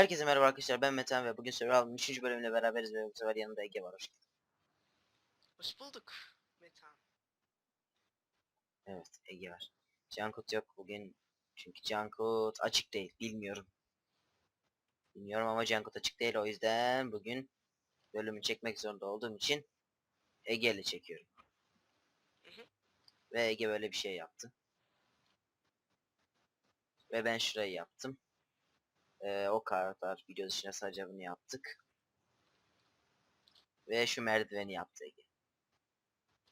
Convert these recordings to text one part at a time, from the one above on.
Herkese merhaba arkadaşlar ben Metehan ve bugün Survival'ın 3. bölümüyle beraberiz ve bu sefer yanımda Ege var. Hoş geldin. Hoş bulduk Metan. Evet Ege var. Cankut yok bugün çünkü Cankut açık değil bilmiyorum. Bilmiyorum ama Cankut açık değil o yüzden bugün bölümü çekmek zorunda olduğum için Ege ile çekiyorum. Hı hı. Ve Ege böyle bir şey yaptı. Ve ben şurayı yaptım. Ee, o kadar video dışında sadece bunu yaptık. Ve şu merdiveni yaptı Ege.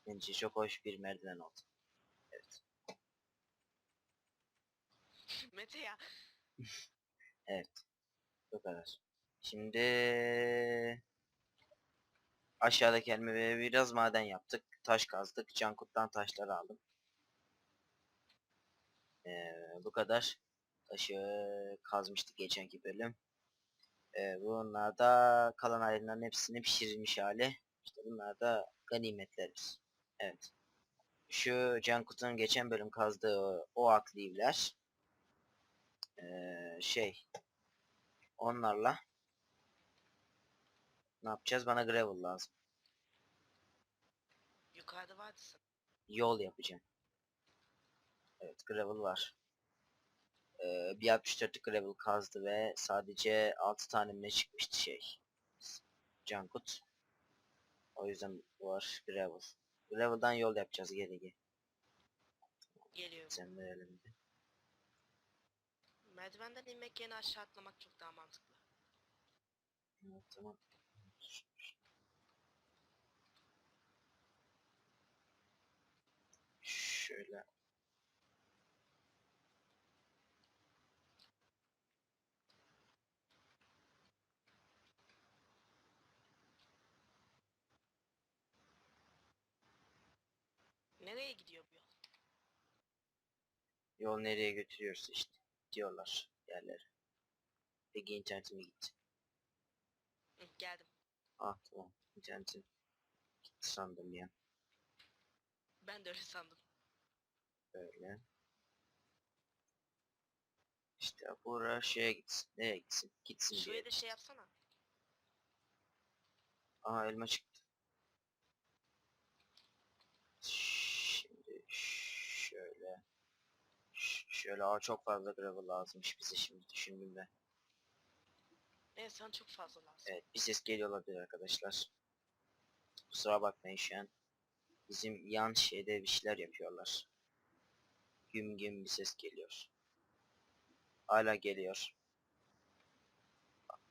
Bence çok hoş bir merdiven oldu. Evet. Mete ya. Evet. Bu kadar. Şimdi aşağıdaki elime biraz maden yaptık. Taş kazdık. Cankut'tan taşları aldım. Ee, bu kadar. Taşı kazmıştık geçenki bölüm. Ee, bunlar da kalan halinden hepsini pişirilmiş hali. İşte bunlar da ganimetlerimiz. Evet. Şu Cankut'un geçen bölüm kazdığı o aklivler. Ee, şey onlarla ne yapacağız? Bana gravel lazım. Yukarıda vardı. Yol yapacağım. Evet gravel var. Ee, bir 64'lük gravel kazdı ve sadece 6 tane mi çıkmıştı şey. Cankut. O yüzden var gravel. Gravel'dan yol yapacağız geri geri. Geliyor. Sen verelim de. Merdivenden inmek yerine aşağı atlamak çok daha mantıklı. Evet, tamam. Şöyle. Nereye gidiyor bu yol? Yol nereye götürüyorsa işte diyorlar yerlere. Peki internetime gitti. Hı, geldim. Ah tamam internetim gitti sandım ya. Ben de öyle sandım. Böyle. İşte bura şeye gitsin. Nereye gitsin? Gitsin diye. Şuraya da şey yapsana. Aha elma çıktı. Şimdi şöyle. Ş- Şöyle aa çok fazla gravel lazımmış bize şimdi düşündüm de. Evet sana çok fazla lazım. Evet bir ses geliyor olabilir arkadaşlar. Kusura bakmayın şu an. Bizim yan şeyde bir şeyler yapıyorlar. Güm güm bir ses geliyor. Hala geliyor.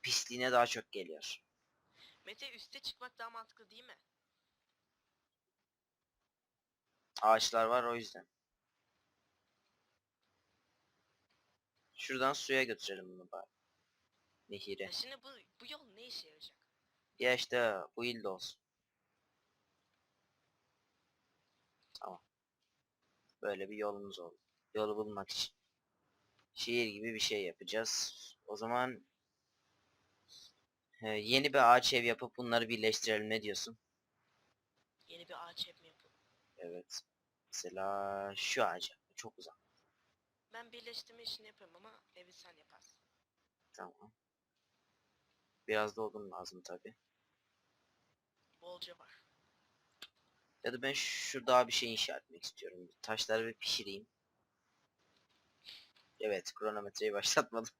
Pisliğine daha çok geliyor. Mete üste çıkmak daha mantıklı değil mi? Ağaçlar var o yüzden. Şuradan suya götürelim bunu bari. Nehire. Şimdi bu, bu yol ne işe yarayacak? Ya işte bu ilde olsun. Tamam. Böyle bir yolumuz oldu. Yolu bulmak için. Şehir gibi bir şey yapacağız. O zaman e, yeni bir ağaç ev yapıp bunları birleştirelim ne diyorsun? Yeni bir ağaç ev mi yapalım? Evet. Mesela şu ağaç çok uzak. Ben birleştirme işini yapıyorum ama evi sen yaparsın. Tamam. Biraz da odun lazım tabi. Bolca var. Ya da ben şu daha bir şey inşa etmek istiyorum. Taşları bir pişireyim. Evet, kronometreyi başlatmadım.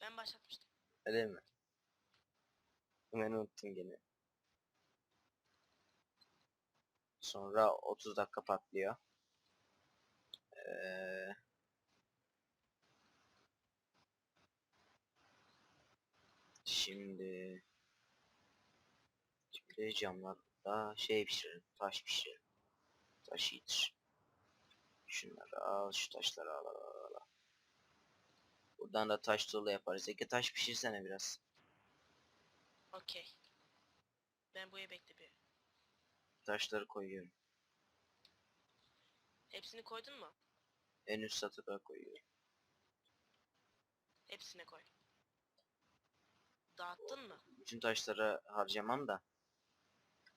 Ben başlatmıştım. Öyle mi? Hemen unuttum gene. Sonra 30 dakika patlıyor. Ee, şimdi şimdi camlarda şey pişirelim, taş pişirelim. Taş iyidir. Şunları al, şu taşları al, al, al, al. Buradan da taş tuğla yaparız. Ege taş pişirsene biraz. Okey. Ben bu evi bekle bir. Taşları koyuyorum. Hepsini koydun mu? En üst satıra koyuyorum. Hepsine koy. Dağıttın mı? Bütün taşları harcamam da.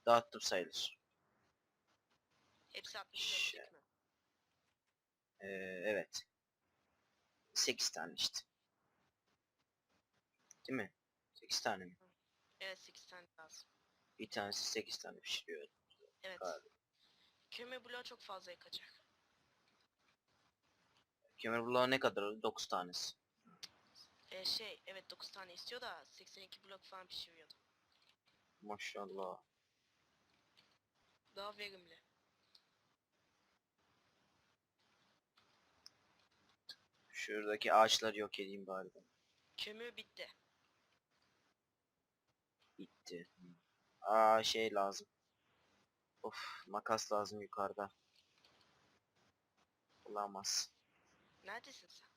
Dağıttım sayılır. Hepsi 64'lük Şey. mi? Ee, evet. 8 tane işte. Değil mi? 8 tane mi? Evet 8 tane lazım. Bir tanesi 8 tane pişiriyor. Evet. Galiba. Kömür bloğu çok fazla yakacak. Kömür bloğu ne kadar oldu? 9 tanesi. Ee, şey evet 9 tane istiyor da 82 blok falan pişiriyordu. Maşallah. Daha verimli. Şuradaki ağaçları yok edeyim bari ben. Kömür bitti. Bitti. Aa şey lazım. Of makas lazım yukarıda. Bulamaz. Neredesin sen?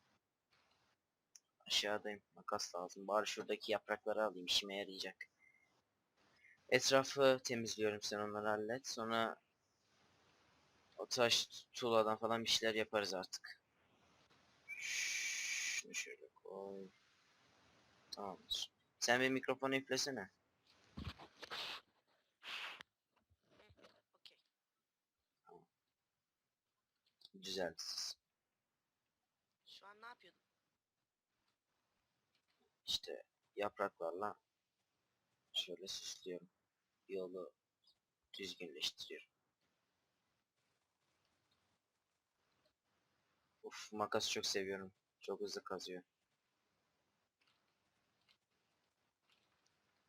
Aşağıdayım. Makas lazım. Bari şuradaki yaprakları alayım. işime yarayacak. Etrafı temizliyorum. Sen onları hallet. Sonra o taş tuğladan falan bir şeyler yaparız artık. Şunu şöyle koy. Tamamdır. Sen bir mikrofonu üflesene. Okey. Güzel. Şu an ne yapıyordun? İşte yapraklarla şöyle süslüyorum. Yolu düzgünleştiriyorum. Uf makas çok seviyorum. Çok hızlı kazıyor.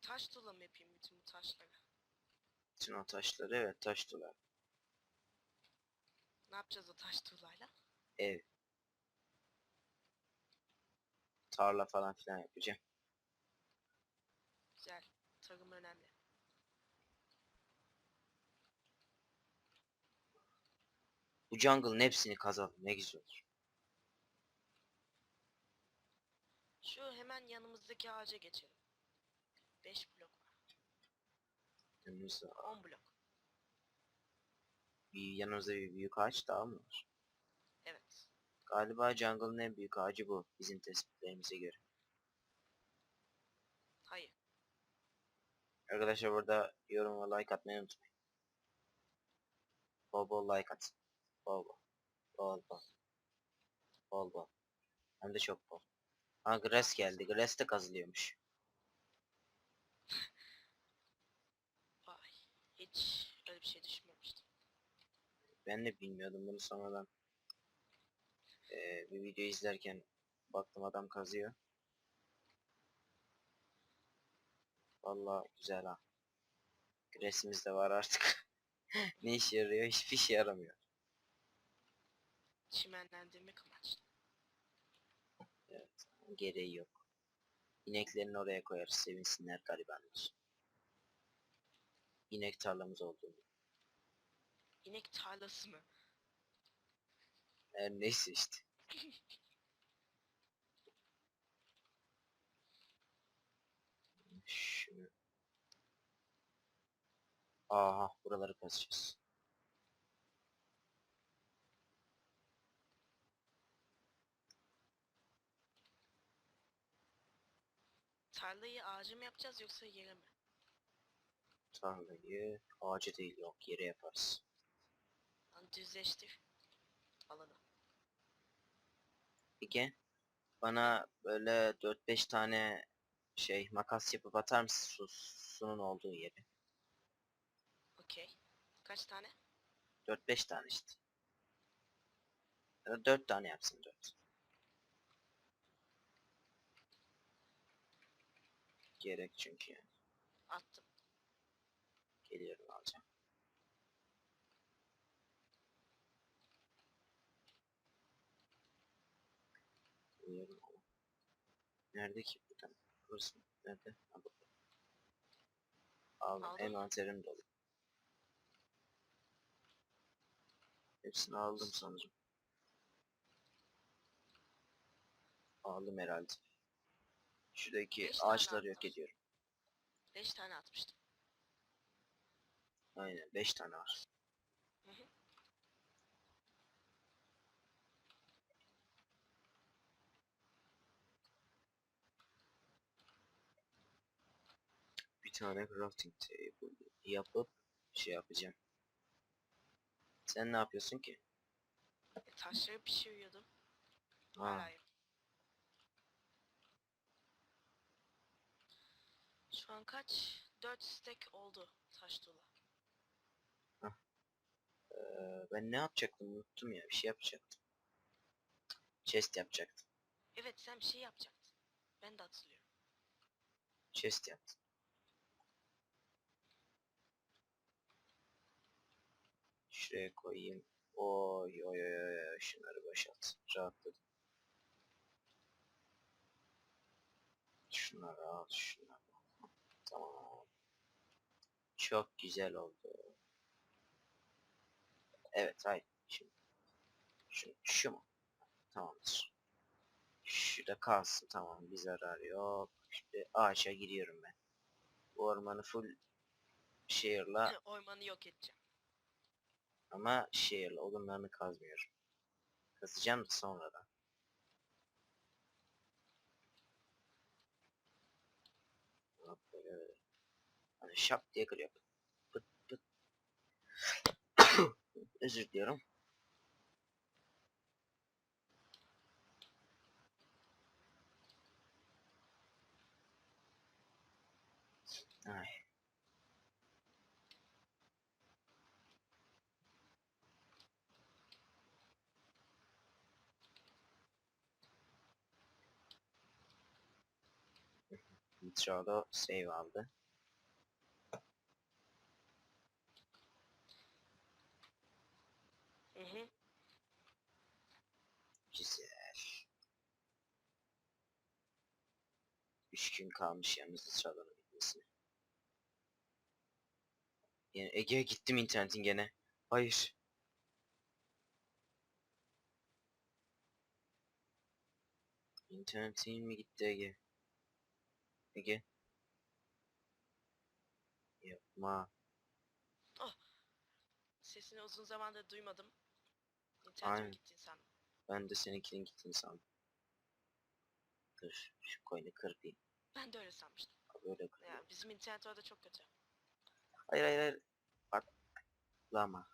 Taş tuğla mı yapayım bütün bu taşları? Bütün o taşları evet taş tuğla. Ne yapacağız o taş tuğlayla? Ev. Tarla falan filan yapacağım. Güzel. Tarım önemli. Bu jungle'ın hepsini kazalım ne güzel olur. Şu hemen yanımızdaki ağaca geçelim. 5 blok var. Yanımızda, 10 blok. bir, yanımızda bir büyük ağaç daha mı var? Evet. Galiba jungle'ın en büyük ağacı bu bizim tespitlerimize göre. Hayır. Arkadaşlar burada yorum ve like atmayı unutmayın. Bol bol like at. Bol bol. Bol bol. Bol bol. Hem de çok bol. Ha grass geldi. Grass de kazılıyormuş. Vay. Hiç öyle bir şey düşünmemiştim. Ben de bilmiyordum bunu sonradan. Ee, bir video izlerken baktım adam kazıyor. Vallahi güzel ha. Grass'imiz de var artık. ne işe yarıyor? Hiçbir işe yaramıyor. Çimenlendirmek amaçlı. Evet. Gereği yok. İneklerini oraya koyarız. Sevinsinler garibanlar. İnek tarlamız olduğunu. İnek tarlası mı? Her neyse işte. Şunu. Aha buraları kazacağız. Tarlayı ağaca mı yapacağız yoksa yere mi? Tarlayı ağaca değil yok yere yaparız. Lan düzleştir. Alanı. Peki bana böyle 4-5 tane şey makas yapıp atar mısın su, sunun olduğu yere? Okey. Kaç tane? 4-5 tane işte. Ya da 4 tane yapsın 4. Gerek çünkü yani. Attım. Geliyorum alacağım. Geliyorum ama. Nerede ki buradan? Burası mı? Nerede? Ha burada. Aldım. Aldın mı? Envanterim dolu. Hepsini aldım sanırım. Aldım herhalde. Şuradaki Beş tane ağaçları yok ediyorum. 5 tane atmıştım. Aynen 5 tane var. Hı hı. Bir tane crafting table yapıp şey yapacağım. Sen ne yapıyorsun ki? E, taşları pişiriyordum. Ha, Hala yok. Şu an kaç? 4 stack oldu taş tuğla. Ee, ben ne yapacaktım unuttum ya bir şey yapacaktım. Chest yapacaktım. Evet sen bir şey yapacaktın. Ben de hatırlıyorum. Chest yaptım. Şuraya koyayım. Oy oy oy oy şunları boşalt. Rahatladım. Şunları al şunları. Tamam. Çok güzel oldu. Evet hayır. Şimdi. Şu, şu mu? Tamamdır. Şurada kalsın tamam bir zarar yok. Şimdi ağaça giriyorum ben. Bu ormanı full share'la Ormanı yok edeceğim. ama share'la odunlarını kazmıyorum. Kazacağım da sonradan. Hop böyle böyle. Hani şap diye kırıyor. Pıt pıt. Özür diliyorum. Ay. Nitro'da save aldı. 3 gün kalmış yalnız sıraların bitmesine. Yani Ege'ye gittim internetin gene. Hayır. İnternetin mi gitti Ege? Ege? Yapma. Oh. Sesini uzun zamandır duymadım. İnternetim Aynen. gitti sandım. Ben de seninkinin gittiğini sandım. Dur şu coin'i kır diyeyim. Ben de öyle sanmıştım. Böyle. Ya bizim internet orada çok kötü. Hayır hayır hayır. Patlama.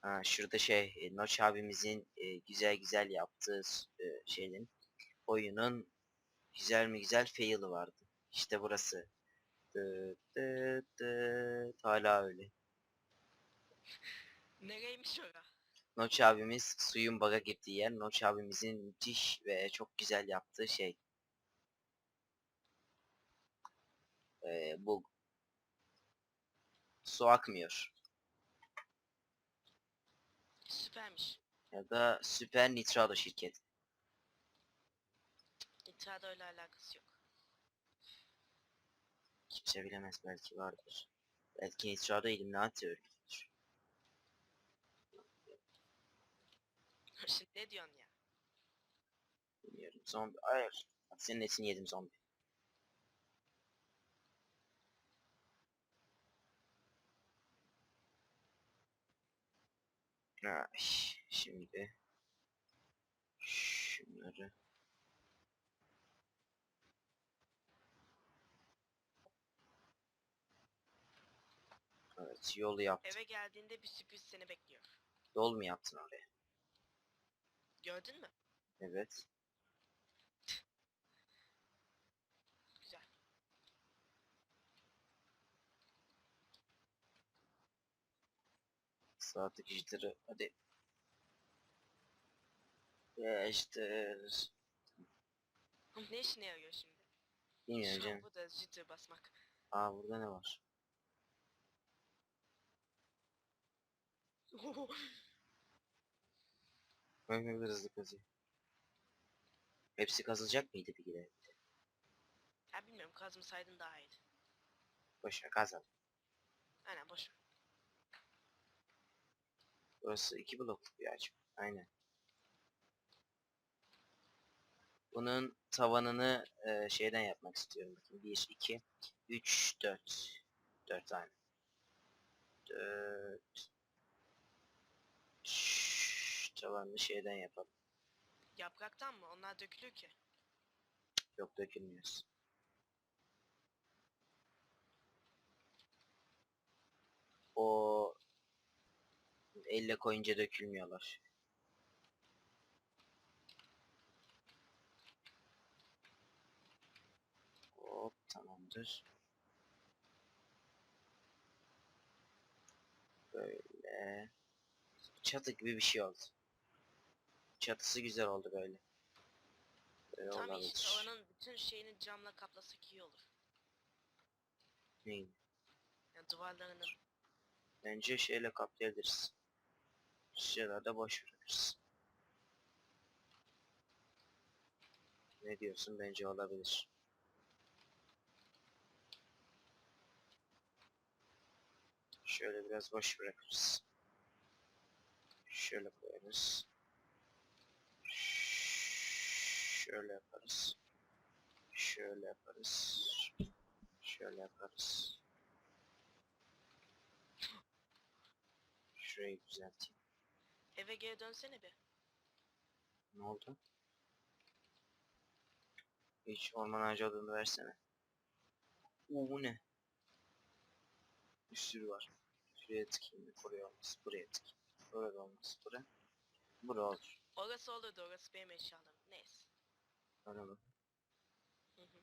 Ha şurada şey e, Noç abimizin e, güzel güzel yaptığı s- e, şeyin oyunun güzel mi güzel fail'ı vardı. İşte burası. Dıt dıt dıt. Hala öyle. Nereymiş ora? Noç abimiz suyun baga girdiği yer. Noç abimizin müthiş ve çok güzel yaptığı şey. Ee, bu su akmıyor. Süpermiş. Ya da Süper Nitrado şirket. İnternet öyle alakası yok. Kimse bilemez belki vardır. Belki Nitrado Illuminati örgütüdür. Şimdi ne diyorsun ya? Bilmiyorum. Zombi. Hayır. Bak senin etini yedim zombi. Ay, şimdi şunları Evet yolu yaptım. Eve geldiğinde bir sürpriz seni bekliyor. Yol mu yaptın oraya? Gördün mü? Evet. Güzel. Saatlik jitteri hadi. Eşittir. Ne işine yarıyor şimdi? Bilmiyorum canım. bu da jitter basmak. Aa burada ne var? Kadar hızlı kazıyor. Hepsi kazılacak mıydı bir de? ya bilmiyorum kazmasaydın daha iyiydi. Boşver kazalım. Aynen boş ver. Burası iki blokluk bir ağaç. Aynen. Bunun tavanını e, şeyden yapmak istiyorum. Bakın 1, 2, 3, 4. 4 tane. 4. Tavanını şeyden yapalım. Yapraktan mı? Onlar dökülür ki. Yok dökülmüyor. O elle koyunca dökülmüyorlar. Hop tamamdır. Böyle. Çatı gibi bir şey oldu. Çatısı güzel oldu böyle. Böyle Tam olabilir. işte oranın bütün şeyini camla kaplasak iyi olur. Neyi? Yani duvarlarının. Bence şeyle kaplayabiliriz. Şişelerde boş bırakırız. Ne diyorsun? Bence olabilir. Şöyle biraz boş bırakırız. Şöyle koyarız. Şöyle yaparız. Şöyle yaparız. Şöyle yaparız. Şurayı düzelteyim. Eve geri dönsene bir. Ne oldu? Hiç orman ağacı adını versene. Oo, bu ne? Bir sürü var. Şuraya tıkayım. Buraya olmaz. Buraya tıkayım. Burada olmaz. Buraya. Bura olur. Orası olurdu orası benim eşyalarım. Neyse. Öyle mi? Hı hı.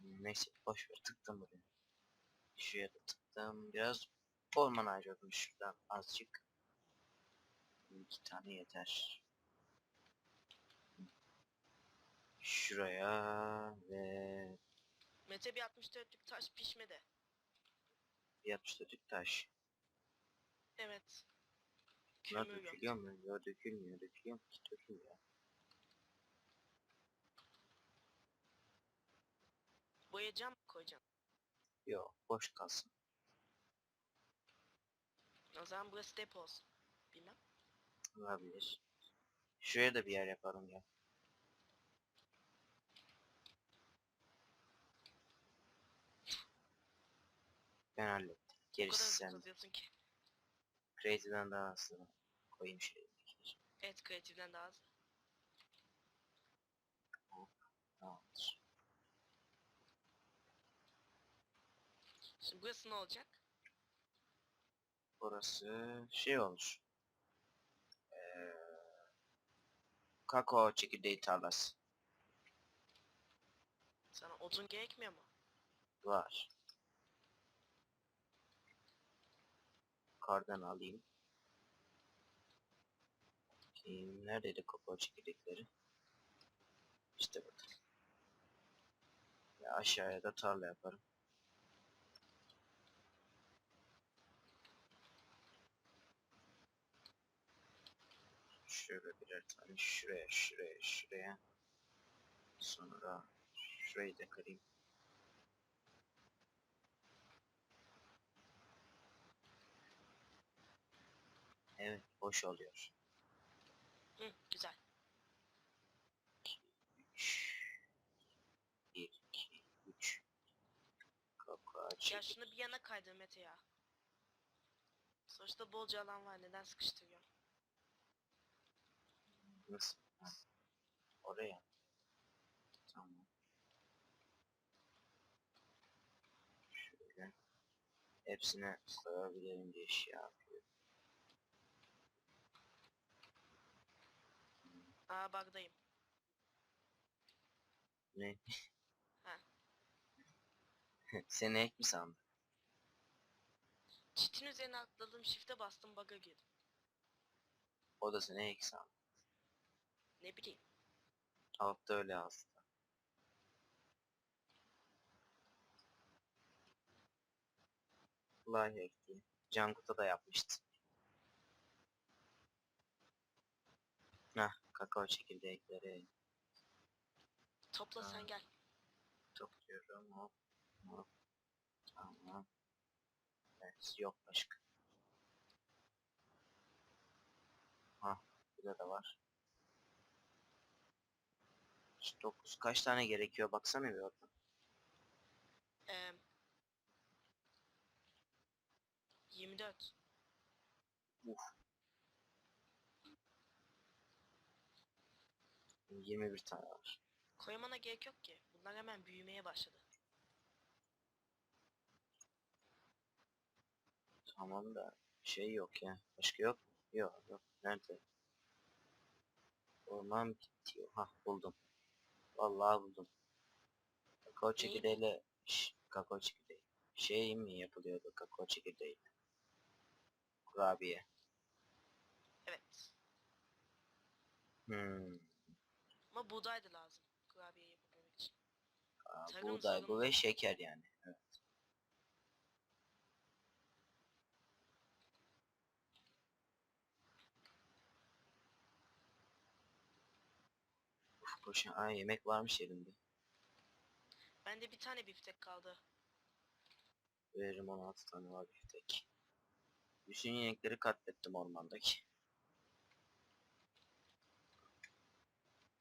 Neyse boş ver tıktım buraya. Şuraya da tıktım. Biraz orman ağacı şuradan azıcık. İki tane yeter. Şuraya ve Mete bir 64'lük taş pişme de. bir yapıştırdık taş. Evet. Bunlar Kömür yok. dökülüyor mu? Yok dökülmüyor. Dökülüyor mu? ki? Dökülmüyor. Boyayacağım mı koyacağım? Yok boş kalsın. O zaman burası depo olsun. Bilmem. Olabilir. Şuraya da bir yer yapalım ya. Ben hallettim. Gerisi kadar sen. kazıyorsun ki. Creative'den daha aslında koyayım kere. Evet kreatiften daha az. Tamamdır. Şimdi burası ne olacak? Burası şey olur. Ee, kakao çekirdeği tarlası Sana odun gerekmiyor mu? var. Kardan alayım. Bakayım, Neredeydi kakao çekirdekleri? İşte burada. Ya aşağıya da tarla yaparım. Şöyle birer tane şuraya şuraya şuraya. Sonra şurayı da kırayım. Evet boş oluyor. Hı, güzel. 3 1 2 3 Kakao Ya çekirdek. şunu bir yana kaydır Mete ya. Sonuçta bolca alan var. Neden sıkıştırıyorsun? Nasıl? Ha. Oraya. Tamam. Şöyle. Hepsine koyabilirim diye şey yapıyorum. Aa bug'dayım. Ne? Ha. Seni ek mi sandın? Çitin üzerine atladım shift'e bastım bug'a girdim. O da seni ek sandı. Ne bileyim. Altta öyle aslında. Live hack diye. Cankut'a da yapmıştı. Hah, kakao çekirdekleri Topla Ha. sen gel. topluyorum. Hop, hop. Tamam. Evet, yok başka. Hah, burada da var. 9 kaç tane gerekiyor baksana bir oradan. Ee, 24. Uf. 21 tane var. Koymana gerek yok ki. Bunlar hemen büyümeye başladı. Tamam da şey yok ya. Başka yok. mu? Yok yok. Nerede? Orman bitiyor. Hah buldum. Vallahi buldum. Kakao çekirdeğiyle Ş- kakao çekirdeği. Şey mi yapılıyordu kakao çekirdeği? Kurabiye. Evet. Hmm. Ama buğday da lazım. Kurabiye yapabilmek için. Aa, Tarım buğday bu ve şeker yani. Evet. Uf. Aa, yemek varmış elimde. Bende bir tane biftek kaldı. Veririm 16 tane var biftek. Bütün inekleri katlettim ormandaki.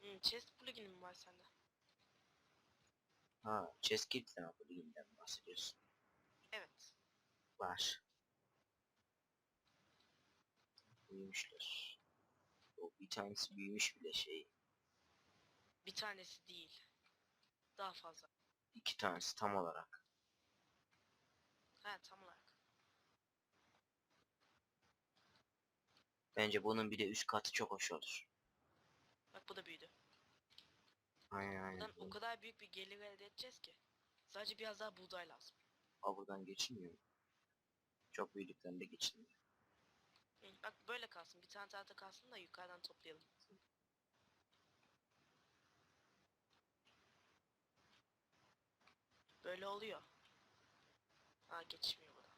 Hmm, chest plugin'im mi var sende? Ha, Cheskit ne yapabiliğinden bahsediyorsun. Evet. Var. Büyümüşler. O bir tanesi büyümüş bile şey. Bir tanesi değil. Daha fazla. İki tanesi tam olarak. Ha tam olarak. Bence bunun bir de üst katı çok hoş olur. Bak bu da büyüdü. Aynen aynen. Buradan o kadar büyük bir gelir elde edeceğiz ki. Sadece biraz daha buğday lazım. Aa, buradan geçilmiyor? Çok büyüdüklerinde geçilmiyor. Hı, bak böyle kalsın. Bir tane tahta kalsın da yukarıdan toplayalım. Böyle oluyor. Ha geçmiyor bu da.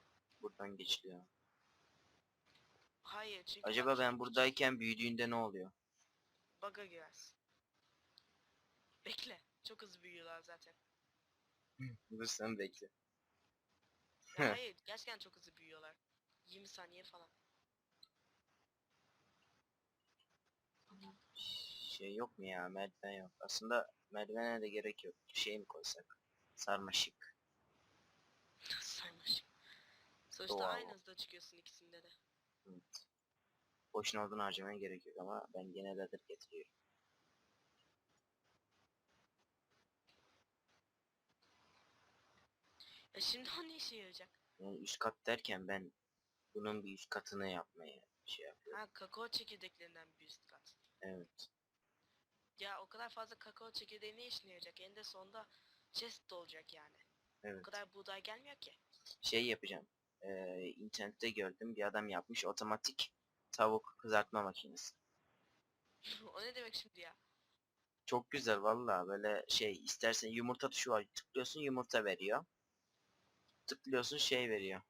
Buradan geçiliyor. Hayır çünkü Acaba bak ben buradayken büyüdüğünde ne oluyor? Bug'a girersin. Bekle. Çok hızlı büyüyorlar zaten. Dur sen bekle. Ya hayır gerçekten çok hızlı büyüyorlar. 20 saniye falan. Şey yok mu ya? Merdiven yok. Aslında merdivene de gerek yok. Şey mi koysak? Sarmaşık. Saymışım. Sonuçta Doğal. aynı hızda çıkıyorsun ikisinde de. Evet. Boşuna odun harcamaya gerek yok ama ben gene leather getiriyorum. Ya şimdi o ne işe yarayacak? Yani üst kat derken ben bunun bir üst katını yapmaya şey yapıyorum. Ha kakao çekirdeklerinden bir üst kat. Evet. Ya o kadar fazla kakao çekirdeği ne işine yarayacak? En de sonunda chest de olacak yani. O Evet. kadar buğday gelmiyor ki. Şey yapacağım. Ee, internette gördüm bir adam yapmış otomatik tavuk kızartma makinesi. o ne demek şimdi ya? Çok güzel valla böyle şey istersen yumurta tuşu var tıklıyorsun yumurta veriyor. Tıklıyorsun şey veriyor.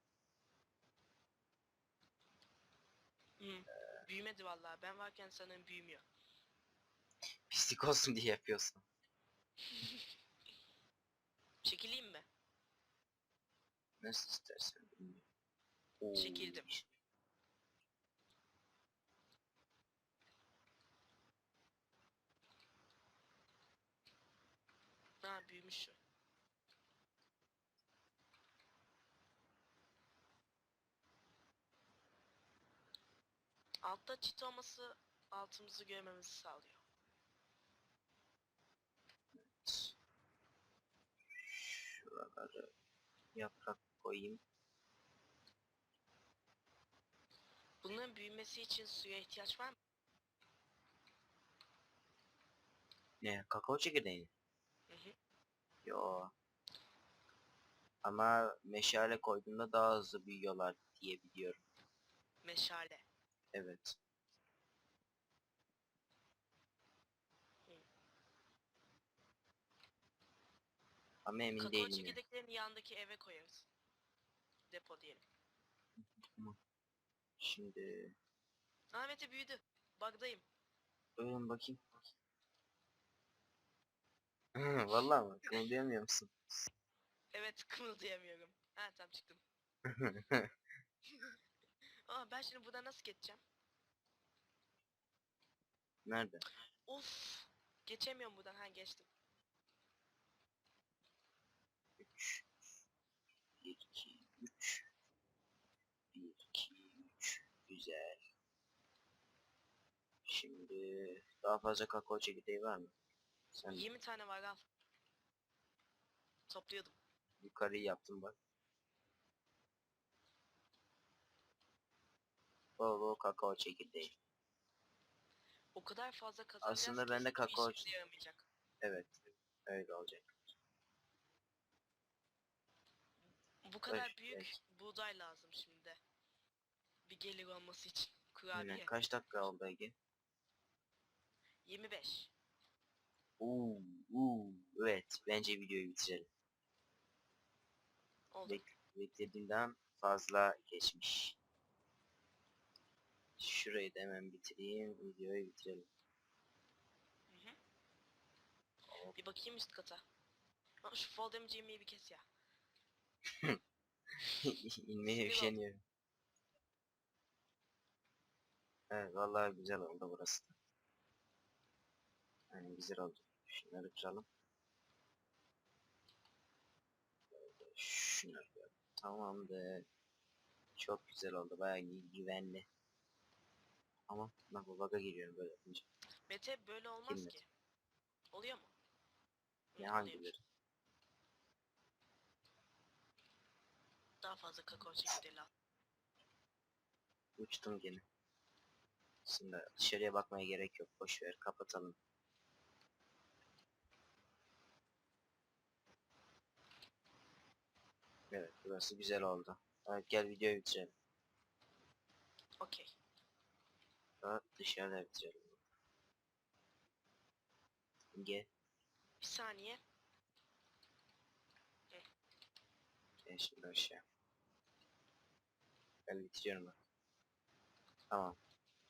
Hı. Büyümedi vallahi. Ben varken sanırım büyümüyor. Pislik olsun diye yapıyorsun. Çekileyim mi? Nasıl istersen bilmiyorum. Oo, Çekildim. Şu. Altta çit olması altımızı görmemizi sağlıyor. Şuraları yaprak koyayım. Bunların büyümesi için suya ihtiyaç var mı? Ne kakao çekirdeği? Hı hı. Yo. Ama meşale koyduğunda daha hızlı büyüyorlar diye biliyorum. Meşale. Evet. Ama emin Kakao değilim ya. çekirdeklerini yandaki eve koyarız. Depo diyelim. Şimdi Ahmet'e büyüdü. Bug'dayım. Öyle bakayım. Vallahi mı? Kımıldayamıyor musun? Evet kımıldayamıyorum. Ha tamam çıktım. Aa ben şimdi buradan nasıl geçeceğim? Nerede? Of. Geçemiyorum buradan. Ha geçtim. 3 1 2 3 1 2 3 Güzel. Şimdi daha fazla kakao çekirdeği var mı? Sen 20 tane var al. Topluyordum. yukarıyı yaptın bak. Bol bol kakao çekirdeği. O kadar fazla kazanacağız Aslında ki ben de hiçbir kakao- işimize yaramayacak. Evet. Öyle olacak. bu kadar Beş, büyük beş. buğday lazım şimdi. Bir gelir olması için. Aynen. Kurabiye. Kaç dakika oldu Ege? 25. Uuu, uuu. Evet, bence videoyu bitirelim. Oldu. Bek beklediğimden fazla geçmiş. Şurayı da hemen bitireyim, videoyu bitirelim. Hı hı. Bir bakayım üst kata. Şu fall damage yemeği bir kes ya. İnmeye üşeniyorum. Evet, vallahi güzel oldu burası da. Yani güzel oldu. Şunları kıralım. Şunları kıralım. Tamamdır. Çok güzel oldu. Bayağı gü- güvenli. Ama bak bu bug'a giriyorum böyle yapınca. Mete böyle olmaz Bilmedim. ki. Oluyor mu? Ne hangileri? Daha fazla kakao çekirdeği lazım. Uçtum gene. Şimdi dışarıya bakmaya gerek yok. Boş ver kapatalım. Evet burası güzel oldu. Evet gel videoyu bitirelim. Okey. Daha dışarıda bitirelim. Gel. Bir saniye. Gel şimdi aşağı. Ben bitiriyorum bak. Tamam.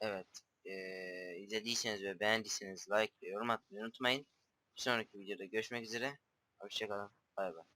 Evet. Ee, izlediyseniz ve beğendiyseniz like ve yorum atmayı unutmayın. Bir sonraki videoda görüşmek üzere. Hoşçakalın. Bay bay.